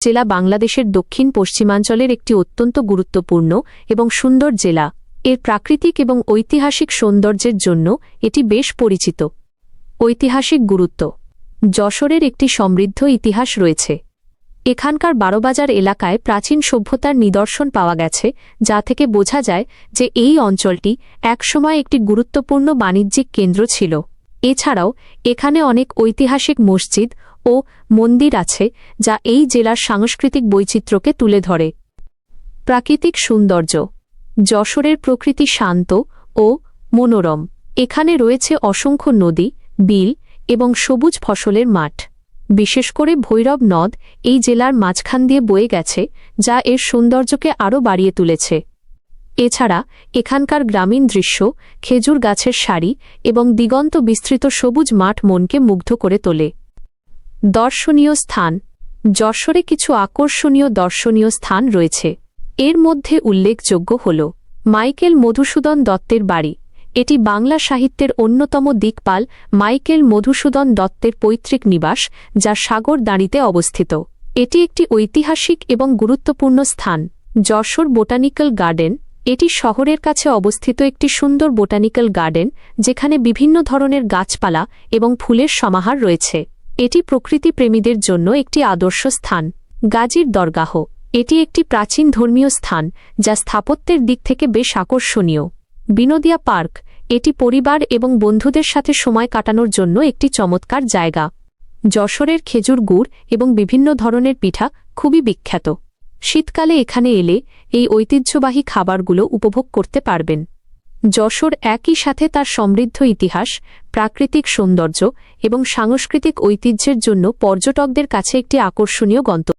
জেলা বাংলাদেশের দক্ষিণ পশ্চিমাঞ্চলের একটি অত্যন্ত গুরুত্বপূর্ণ এবং সুন্দর জেলা। এর প্রাকৃতিক এবং ঐতিহাসিক সৌন্দর্যের জন্য এটি বেশ পরিচিত। ঐতিহাসিক গুরুত্ব। যশোরের একটি সমৃদ্ধ ইতিহাস রয়েছে। এখানকার বারোবাজার এলাকায় প্রাচীন সভ্যতার নিদর্শন পাওয়া গেছে, যা থেকে বোঝা যায় যে এই অঞ্চলটি একসময় একটি গুরুত্বপূর্ণ বাণিজ্যিক কেন্দ্র ছিল। এছাড়াও, এখানে অনেক ঐতিহাসিক মসজিদ ও মন্দির আছে যা এই জেলার সাংস্কৃতিক বৈচিত্র্যকে তুলে ধরে। প্রাকৃতিক সৌন্দর্য, যশোরের প্রকৃতি শান্ত ও মনোরম। এখানে রয়েছে অসংখ্য নদী, বিল এবং সবুজ ফসলের মাঠ। বিশেষ করে ভৈরব নদ এই জেলার মাঝখান দিয়ে বয়ে গেছে, যা এর সৌন্দর্যকে আরও বাড়িয়ে তুলেছে। এছাড়া এখানকার গ্রামীণ দৃশ্য, খেজুর গাছের সারি এবং দিগন্ত বিস্তৃত সবুজ মাঠ মনকে মুগ্ধ করে তোলে। দর্শনীয় স্থান। যশোরে কিছু আকর্ষণীয় দর্শনীয় স্থান রয়েছে। এর মধ্যে উল্লেখযোগ্য হল মাইকেল মধুসূদন দত্তের বাড়ি। এটি বাংলা সাহিত্যের অন্যতম দিকপাল মাইকেল মধুসূদন দত্তের পৈতৃক নিবাস, যা সাগর দাঁড়িতে অবস্থিত। এটি একটি ঐতিহাসিক এবং গুরুত্বপূর্ণ স্থান। Jessore botanical garden. এটি শহরের কাছে অবস্থিত একটি সুন্দর বোটানিক্যাল গার্ডেন, যেখানে বিভিন্ন ধরনের গাছপালা এবং ফুলের সমাহার রয়েছে। এটি প্রকৃতি প্রেমীদের জন্য একটি আদর্শ স্থান। গাজীর দরগাহ, এটি একটি প্রাচীন ধর্মীয় স্থান, যা স্থাপত্যের দিক থেকে বেশ আকর্ষণীয়। বিনোদিয়া পার্ক, এটি পরিবার এবং বন্ধুদের সাথে সময় কাটানোর জন্য একটি চমৎকার জায়গা। যশোরের খেজুর গুড় এবং বিভিন্ন ধরনের পিঠা খুবই বিখ্যাত। শীতকালে এখানে এলে এই ঐতিহ্যবাহী খাবারগুলো উপভোগ করতে পারবেন। যশোর একই সাথে তার সমৃদ্ধ ইতিহাস, প্রাকৃতিক সৌন্দর্য এবং সাংস্কৃতিক ঐতিহ্যের জন্য পর্যটকদের কাছে একটি আকর্ষণীয় গন্তব্য।